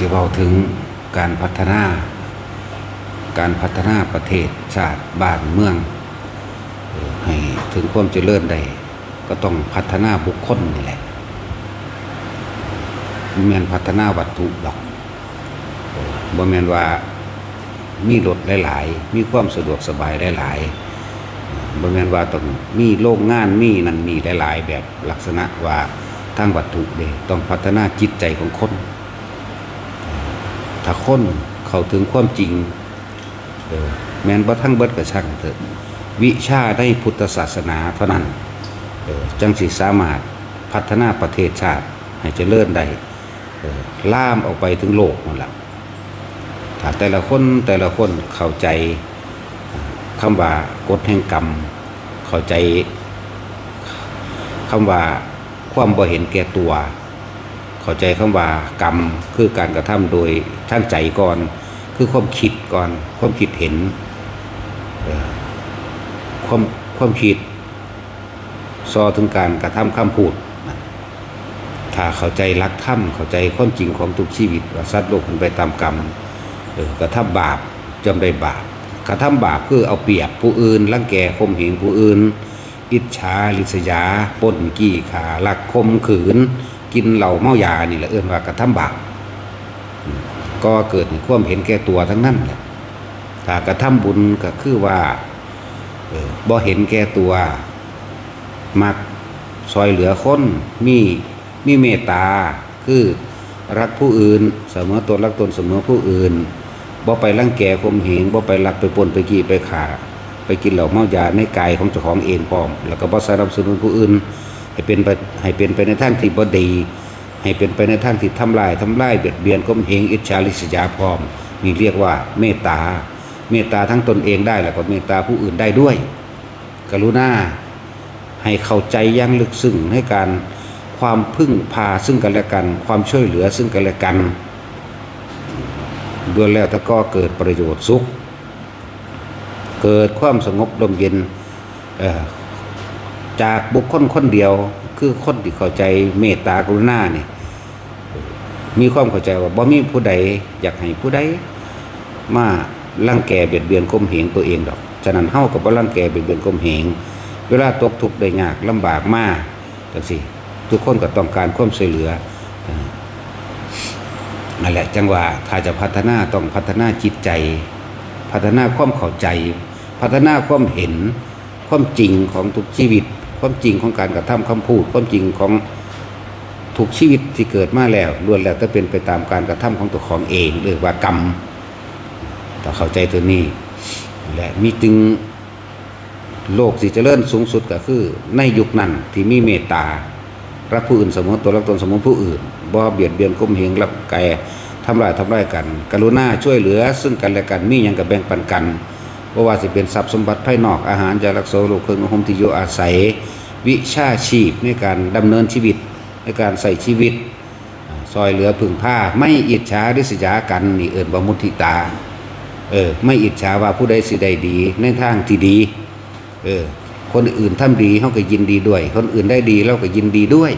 สิเว้าถึงการพัฒนา การพัฒนาประเทศชาติบ้านเมือง ให้ถึงความเจริญได้ก็ต้องพัฒนาบุคคลนี่แหละบ่แมนพัฒนาวัตถุดอกบ่แมนว่ามีรถหลาย ๆ มีความสะดวกสบายหลายๆบ่แมนว่าต้องมีโรงงานมีนั่นมีหลาย ๆ แบบลักษณะว่าทางวัตถุเด้ต้องพัฒนาจิตใจของคน ถ้าคนเข้าถึงความจริงแม้นบ่ทั้งเบิดก็ช่างเถอะวิชาในพุทธศาสนาเท่านั้นจังสิสามารถพัฒนาประเทศชาติให้เจริญได้ล่ามออกไปถึงโลกนั่นแหละถ้าแต่ละคนแต่ละคนเข้าใจคำว่ากฎแห่งกรรม เข้าใจคำว่าความบ่เห็นแก่ตัว เข้าใจคำว่ากรรมคือการกระทำโดยทั้งใจก่อน คือความคิดก่อน ความคิดเห็นความความคิดซอถึงการกระทำคำพูด ถ้าเข้าใจรักธรรมเข้าใจความจริงของทุกชีวิตว่าสัตว์โลกมันไปตามกรรมกระทำบาปจำได้บาปกระทำบาปคือเอาเปรียบผู้อื่นรังแกข่มเหงผู้อื่น อิจฉาริษยาปล้นกี้ขาลักคมขืน กินเหล้าเมายานี่แหละเอื้นว่ากระทำบาปก็เกิดความเห็นแก่ตัวทั้งนั้นแหละถ้ากระทำบุญก็คือว่าออบ่เห็นแก่ตัว มักซอยเหลือคนมีมีเมตตา คือรักผู้อื่น เสมอตนรักตนเสมอผู้อื่นบ่ไปรังแกข่มเหงบ่ไปลักไปปนไปกี้ไปขาไปกินเหล้าเมายาในกายของเจ้าของเองพร้อม แล้วก็บ่สนับสนุนผู้อื่น ให้เป็นไปให้เป็นไปในทางที่บ่ดี ให้เป็นไปในทางที่ทำลายทำลายเบียดเบียนข่มเหงอิจฉาริษยาพร้อมนี่เรียกว่าเมตตา เมตตาทั้งตนเองได้แล้วก็เมตตาผู้อื่นได้ด้วย กรุณาให้เข้าใจอยังลึกซึ้งให้การความพึ่งพาซึ่งกันและกัน ความช่วยเหลือซึ่งกันและกันด้วยแล้วถ้าก็เกิดประโยชน์สุข เกิดความสงบลมเย็นเอ่อ จากบุคคลคนเดียว คือคนที่เข้าใจเมตตากรุณาเนี่ยมีความเข้าใจว่าบ่มีผู้ใด อยากให้ผู้ใดมาลังแกเบียดเบียนข่มเหงตัวเองดอก ฉะนั้นเฮากับบ่ลังแกเบียดเบียนข่มเหงเวลาตกทุกข์ได้ยากลำบากมากจังซี่ทุกคนก็ต้องการความช่วยเหลืออ่านั่นแหละจังว่าถ้าจะพัฒนาต้องพัฒนาจิตใจ พัฒนาความเข้าใจ พัฒนาความเห็นความจริงของทุกชีวิต ความจริงของการกระทำคำพูด ความจริงของทุกชีวิตที่เกิดมาแล้วล้วนแล้วจะเป็นไปตามการกระทำของตัวของเองเรียกว่ากรรมถ้าเข้าใจตัวนี้ และมีจึงโลกสิเจริญสูงสุดก็คือ ในยุคนั้นที่มีเมตตารักผู้อื่นเสมอตัวรักตนเสมอผู้อื่นบ่เบียดเบียนก้มเหงรับแกทำลายทำลายกัน กรุณาช่วยเหลือ ซึ่งกันและกันมีหยังกับแบ่งปันกัน เพราะว่าสิเป็นทรัพย์สมบัติภายนอกอาหารยารักษาโรคเครื่องนุ่งห่มที่อยู่อาศัย วิชาชีพในการดำเนินชีวิตในการใส่ชีวิต ซอยเหลือพึ่งผ้าไม่อิจฉาริษยากันนี่เอิ้นว่ามุทิตาเออไม่อิจฉาว่าผู้ใดสิได้ดี ในทางที่ดีเออคนอื่นทำดีเขาก็ยินดีด้วย คนอื่นได้ดีเราก็ยินดีด้วย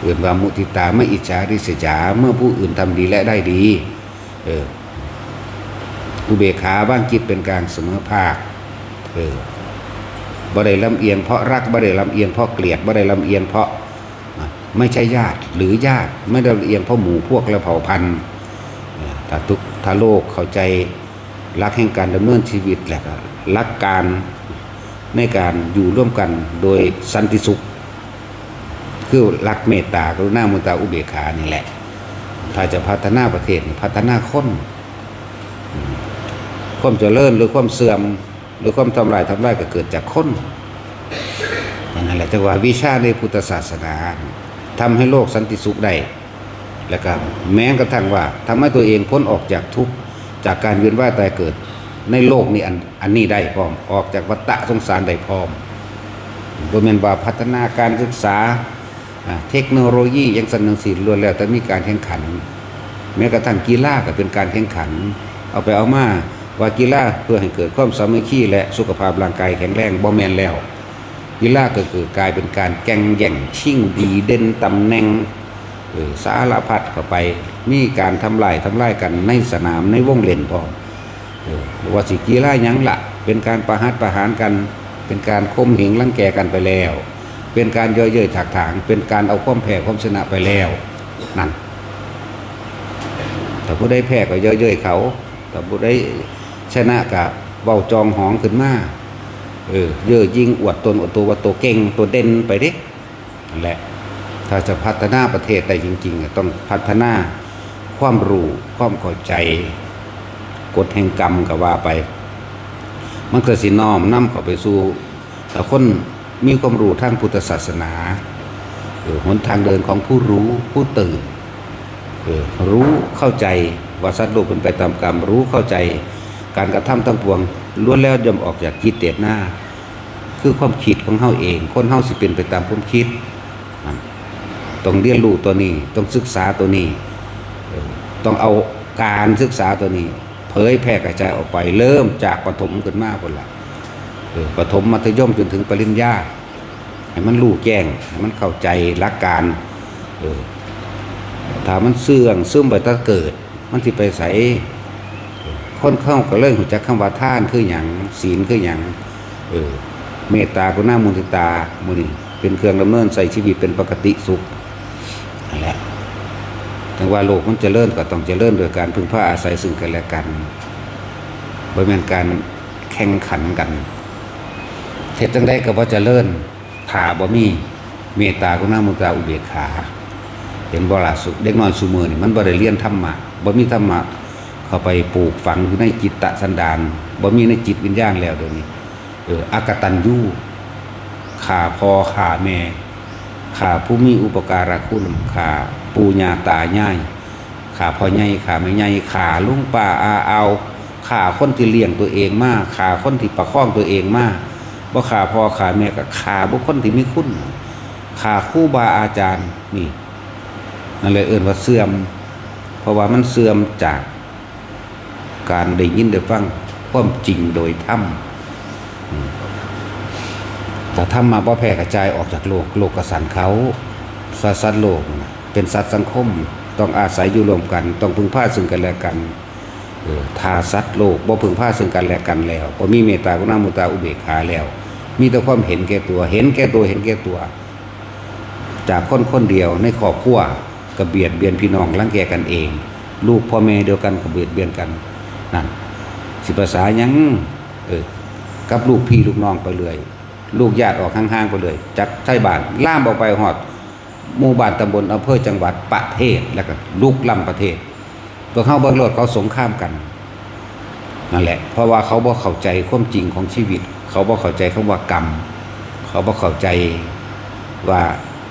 เอื่นว่ามุทิตาไม่อิจฉาริษยาเมื่อผู้อื่นทำดีและได้ดีเออ อุเบกขาบ้างจิตเป็นกลางเสมอภาคเออบ่ได้ลำเอียงเพราะรักบ่ได้ลำเอียงเพราะเกลียดบ่ได้ลำเอียงเพราะไม่ใช่ญาติหรือญาติไม่ได้ลำเอียงเพราะหมู่พวกและเผ่าพันธุ์ถ้าทุกถ้าโลกเข้าใจรักแห่งการดำเนินชีวิตแหละก็รักการในการอยู่ร่วมกันโดยสันติสุข คือรักเมตตากรุณามุตาอุเบกขานี่แหละ ถ้าจะพัฒนาประเทศพัฒนาคน ความเจริญหรือความเสื่อม หรือความทำลายทำลายก็เกิดจากคนนั่นแหละจังว่าวิชาในพุทธศาสนาทำให้โลกสันติสุขได้แล้วก็แม้กระทั่งว่าทำให้ตัวเองพ้นออกจากทุกข์จากการเวียนว่ายตายเกิด ในโลกนี้อันอันนี้ได้พร้อมออกจากวัฏสงสารได้พร้อมโดยแม่นว่าพัฒนาการศึกษาเทคโนโลยียังสนับสนุนล้วนแล้วแต่มีการแข่งขัน แม้กระทั่งกีฬาก็เป็นการแข่งขัน เอาไปเอามา ว่ากีฬาเพื่อให้เกิดความสามัคคีและสุขภาพร่างกายแข็งแรงบ่แมนแล้วกีฬาก็คือกลายเป็นการแข่งแย่งชิงดีเด่นตำแหน่งสารพัดเข้าไป มีการทำลายทำลายกันในสนามในวงเล่นพอว่าสิกีฬายังละเป็นการประหัตประหารกัน เป็นการข่มเหงรังแกกันไปแล้ว เป็นการย่อเย้ยถากถาง เป็นการเอาความแพ้ความชนะไปแล้วนั่นถ้าผู้ได้แพ้ก็เย่อเย้ยเขาถ้าผู้ได้ ชนะก็เว้าจองหองขึ้นมาเออเย่อยิ่งอวดตนอวดตัวว่าตัวเก่งตัวเด่นไปเด้นั่นแหละ ถ้าจะพัฒนาประเทศได้จริงๆต้องพัฒนาความรู้ความเข้าใจ กฎแห่งกรรมก็ว่าไป มันก็สิน้อมนำเข้าไปสู่แต่คนมีความรู้ทางพุทธศาสนาเออหนทางเดินของผู้รู้ผู้ตื่นเออรู้เข้าใจว่าสัตว์โลกเป็นไปตามกรรมรู้เข้าใจ การกระทำทั้งปวงล้วนแล้วย่อมออกจากจิเตตหน้า คือความคิดของเฮาเอง คนเฮาสิเป็นไปตามความคิดต้องเรียนรู้ตัวนี้ ต้องศึกษาตัวนี้ ต้องเอาการศึกษาตัวนี้ เผยแพร่กระจายออกไป เริ่มจากปฐมขึ้นมาคนละปฐมมัธยมจนถึงปริญญาให้มันรู้แจ้งให้มันเข้าใจหลักการถ้ามันเสื่องซึมไปตั้งเกิด มันสิไปใส่ คนเข้าก็เรื่องหัวจักคำว่าท่านคืออย่างศีลคืออย่างเออเมตตากรุณามุทิตามุนีเป็นเครื่องดำเนินใส่ชีวิตเป็นปกติสุขนั่นแหละถึงว่าโลกมันจะเจริญก็ต้องจะเจริญโดยการพึ่งพาอาศัยซึ่งกันและกันบ่แม่นการแข่งขันกันเทศจังได้ก็ว่าจะเจริญถ้าบ่มีเมตตากรุณามุทิตาอุเบกขา เห็นบ่ล่ะสุเด็กน้อยสุมือนี่มันบ่ได้เรียนธรรมะบ่มีธรรมะ เข้าไปปลูกฝังอยู่ในจิตตะสันดานบ่มีในจิตวิญญาณแล้วเดี๋ยวนี้เอออากตัญญูขาพ่อขาแม่ขาผู้มีอุปการะคุณขาปู่ย่าตายายขาพ่อใหญ่ขาแม่ใหญ่ขาลุงป้าอาเอาขาคนที่เลี้ยงตัวเองมากขาคนที่ประคองตัวเองมากบ่ขาพ่อขาแม่ก็ขาบุคคลที่มีคุณขาครูบาอาจารย์นี่นั่นเลยเอื่นว่าเสื่อม เพราะว่ามันเสื่อมจาก การได้ยินได้ฟังความจริงโดยธรรมอืมแต่ธรรมมาบ่แพร่กระจายออกจากโลก โลกกสันเขาสัตว์สัตโลก เป็นสัตว์สังคม ต้องอาศัยอยู่รวมกัน ต้องพึ่งพาซึ่งกันและกันเออถ้าสัตว์โลกบ่พึ่งพาซึ่งกันและกันแล้วบ่มีเมตตากรุณามุตาอุเบกขาแล้ว มีแต่ความเห็นแก่ตัว เห็นแก่ตัวเห็นแก่ตัว จากคนคนเดียวในครอบครัวก็เบียดเบียนพี่น้องรังแกกันเอง ลูกพ่อแม่เดียวกันก็เบียดเบียนกัน นั่นสิภาษายังเออกับลูกพี่ลูกน้องไปเลย ลูกญาติออกห่างๆไปเลย จากไทยบ้านล่ามออกไปหอดหมู่บ้านตำบลอำเภอจังหวัดประเทศแล้วก็ลุกล้ำประเทศตัวเข้าเบิ้งรถเขาสงครามกันนั่นแหละ เพราะว่าเขาบ่เข้าใจความจริงของชีวิต เขาบ่เข้าใจคำว่ากรรม เขาบ่เข้าใจว่า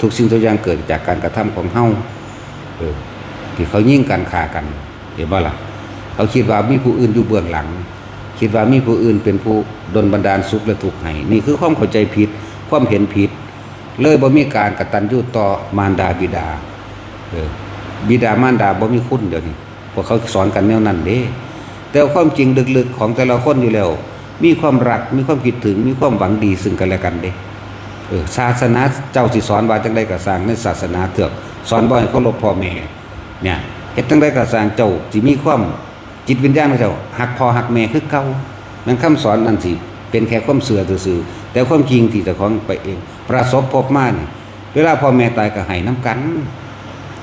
ทุกสิ่งทุกอย่างเกิดจากการกระทำของเฮาเออที่เขายิ่งกันฆ่ากัน เห็นบ่ล่ะ เขาคิดว่ามีผู้อื่นอยู่เบื้องหลัง คิดว่ามีผู้อื่นเป็นผู้ดลบันดาลสุขและทุกข์ให้นี่คือความเข้าใจผิด ความเห็นผิด เลยบ่มีการกตัญญูต่อมารดาบิดาเออบิดามารดาบ่มีคุณเดี๋ยวนี้พวกเขาสอนกันแนวนั้นเด้ แต่ความจริงลึกๆของแต่ละคนอยู่แล้ว มีความรักมีความคิดถึงมีความหวังดีซึ่งกันและกันเด้เออศาสนาเจ้าสิสอนว่าจังไดก็สร้างในศาสนาเถือกสอนบ่ให้เคารพพ่อแม่เนี่ยเฮ็ดจังไดก็สร้างเจ้าสิมีความ จิตวิญญาณของเจ้าฮักพอฮักแม่คือเก่ามันคำสอนนั่นสิเป็นแค่ความเสื่อซื่อแต่ความจริงที่จ้าของไปเอง ประสบพบมาเนี่ยเวลาพ่อแม่ตายก็ให้น้ำกัน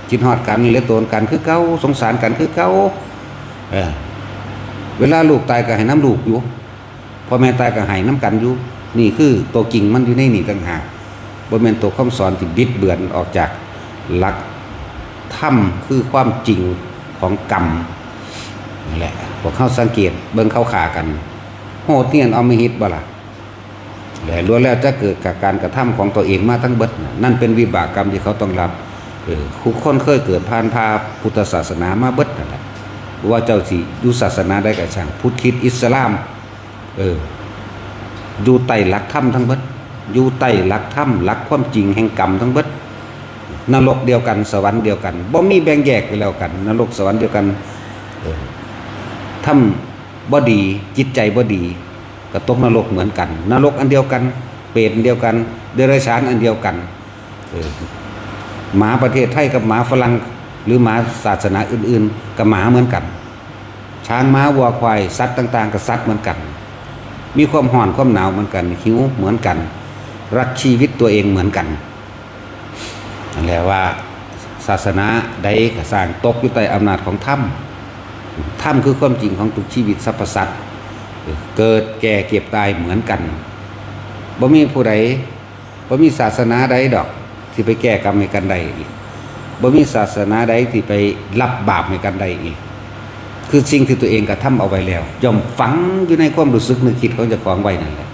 คิดฮอดกันเหลือโตนกันคือเก่าสงสารกันคือเก่าเออเวลาลูกตายก็ให้น้ำลูกอยู่พ่อแม่ตายก็ให้น้ำกันอยู่นี่คือตัวกิ่งมันอยู่ในนี่ต่างหากบ่แม่นตัวคำสอนที่บิดเบือนออกจากหลักธรรมคือความจริงของกรรม แหละพวกเขาสังเกตเบิ่งเข้าขากัน โหดเนียนเอาไม่ฮิตบ่ล่ะและล้วนแล้วจะเกิดกับการกระทำของตัวเองมาทั้งเบิดน่ะนั่นเป็นวิบากกรรมที่เขาต้องรับเออทุกคนเคยเกิดผ่านพาพุทธศาสนามาเบิดนั่นแหละว่าเจ้าสิอยู่ศาสนาใดก็ช่างพุทธคิดอิสลาม เอออยู่ใต้หลักธรรมทั้งเบิดอยู่ใต้หลักธรรมหลักความจริงแห่งกรรมทั้งเบิดนรกเดียวกันสวรรค์เดียวกันบ่มีแบ่งแยกไปแล้วกัน นรกสวรรค์เดียวกันเออ ทำบ่ดีจิตใจบ่ดีก็ตกนรกเหมือนกัน นรกอันเดียวกัน เปรตอันเดียวกัน เดรัจฉานอันเดียวกันหมาประเทศไทยกับหมาฝรั่งหรือหมาศาสนาอื่น ๆ กับหมาเหมือนกัน ช้างม้าวัวควายสัตว์ต่าง ๆ กับสัตว์เหมือนกัน มีความห่อนความหนาวเหมือนกัน หิวเหมือนกัน รักชีวิตตัวเองเหมือนกันนั่นแหละว่าศาสนาใดก็สร้างตกอยู่ใต้อำนาจของธรรม ธรรมคือความจริงของทุกชีวิตสรรพสัตว์เกิดแก่เก็บตายเหมือนกันบ่มีผู้ใดบ่มีศาสนาใดดอก ที่ไปแก้กรรมให้กันใดอีกบ่มีศาสนาใดที่ไปรับบาปให้กันใดอีก คือสิ่งที่ตัวเองกระทำเอาไว้แล้วย่อมฝังอยู่ในความรู้สึกนึกคิดของเจ้าของไว้นั่นแหละ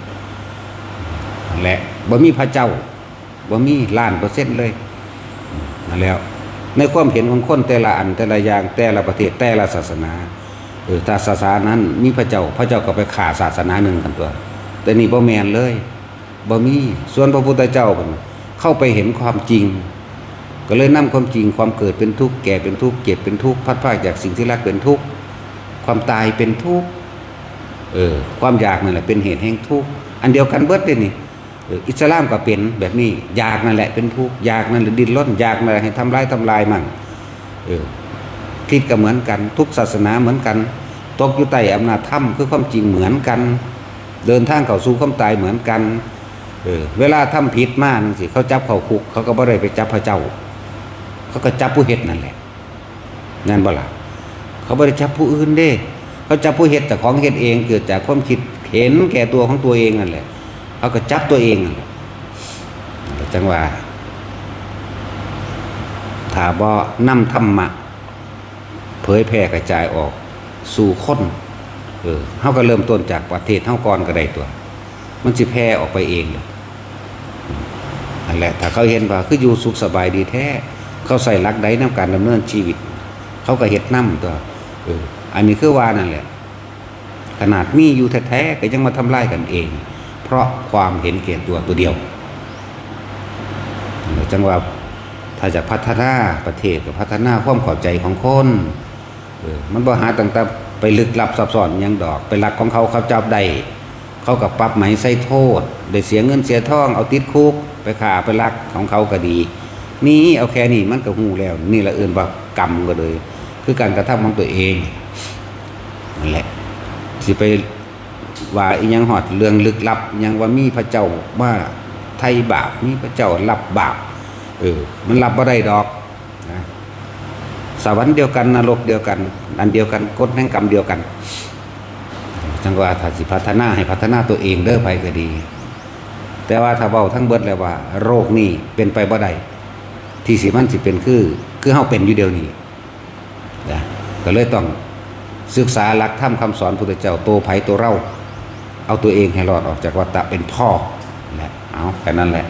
แหละบ่มีพระเจ้าบ่มีล้านเปอร์เซ็นต์เลยนั่นแล้ว ในความเห็นของคนแต่ละอันแต่ละอย่างแต่ละประเทศแต่ละศาสนาเออถ้าศาสนานั้นมีพระเจ้าพระเจ้าก็ไปฆ่าศาสนาหนึ่งกันตัว แต่นี่บ่แมนเลยบ่มีส่วนพระพุทธเจ้าเพิ่นเข้าไปเห็นความจริง ก็เลยนำความจริงความเกิดเป็นทุกข์แก่เป็นทุกข์เจ็บเป็นทุกข์พัดพรากจากสิ่งที่รักเป็นทุกข์ความตายเป็นทุกข์เออความอยากนั่นแหละเป็นเหตุแห่งทุกข์อันเดียวกันเบิดเลยนี่ อิสลามก็เป็นแบบนี้อยากนั่นแหละเป็นทุกข์อยากนั่นแหละดิ้นรนอยากนั่นแหละให้ทำลายทำลายมั่งเออคิดก็เหมือนกัน ทุกศาสนาเหมือนกันตกอยู่ใต้อำนาจธรรมคือความจริงเหมือนกัน เดินทางเข้าสู่ความตายเหมือนกันเออเวลาทำผิดมากสิเขาจับเขาคุก เขาก็บ่ได้ไปจับพระเจ้า เขาก็จับผู้เฮ็ดนั่นแหละนั่นบ่ล่ะเขาบ่ได้จับผู้อื่นเด้ เขาจับผู้เฮ็ดแต่ของเฮ็ดเองเกิดจากความคิดเห็นแก่ตัวของตัวเองนั่นแหละ เขาก็จับตัวเองนั่นแหละจังว่าถาบ่นำธรรมะ เผยแพร่กระจายออกสู่คนเออเฮาก็เริ่มต้นจากประเทศเฮาก่อนก็ได้ตัว มันสิแพร่ออกไปเองนั่นแหละถ้าเขาเห็นว่าคืออยู่สุขสบายดีแท้ เขาใส่รักใดนํการดำเนินชีวิต เขาก็เฮ็ดนํตัวเอออันนี้คือว่านั่นแหละขนาดมีอยู่แท้ๆก็ยังมาทำลายกันเอง เพราะความเห็นแก่ตัวตัวเดียวจังว่าถ้าจะพัฒนาประเทศก็พัฒนาความเข้าใจของคนออมันบ่หาต่างๆไปลึกลับซับซ้อนยังดอก ไปหลักของเขาเขาจับได้เขากับปรับไหมใส่โทษได้เสียเงินเสียทองเอาติดคุกไปข่าไปลักของเขาก็ดี นี่เอาแค่นี้มันก็หูแล้ว นี่ละเอื่นว่ากรรมก็เลย คือการกระทำของตัวเองนั่นแหละสิไป ว่าอีหยังหอดเรื่องลึกลับอิหยังว่ามีพระเจ้าว่าไทยบาปมีพระเจ้ารับบาปเออมันรับบ่ได้ดอกนะสวรรค์เดียวกันนรกเดียวกันอันเดียวกันกฎแห่งกรรมเดียวกัน จังว่าถ้าสิพัฒนาให้พัฒนาตัวเองเด้อไปก็ดี แต่ว่าถ้าเว้าทั้งเบิดแล้วว่า โรคนี้เป็นไปบ่ได้ที่สิมันสิเป็นคือ คือเฮาเป็นอยู่เดียวนี้นะก็เลยต้องศึกษาหลักธรรมคำสอนพุทธเจ้าโตไผตัวเรา เอาตัวเองให้รอดออกจากวัฏฏะเป็นพ่อแหละเอาแค่นั้นแหละ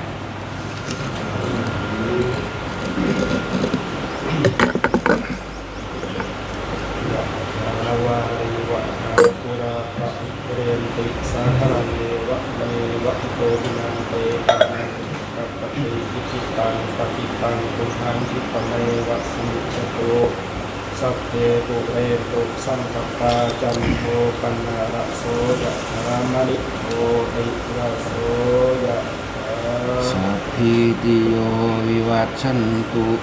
ปุราปะเรนติสาคลังเนวะเนวะโตวินันเตปันนังกัปปะเตอิจิตังปฏิตังตุหังคิปเมวะสุจโต สัพเพปุเรตุสังกปปาจันโทปันนาระโสยะรามณิโทติระโสยะสัพพิติโยวิวัชชันตุว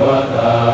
วตา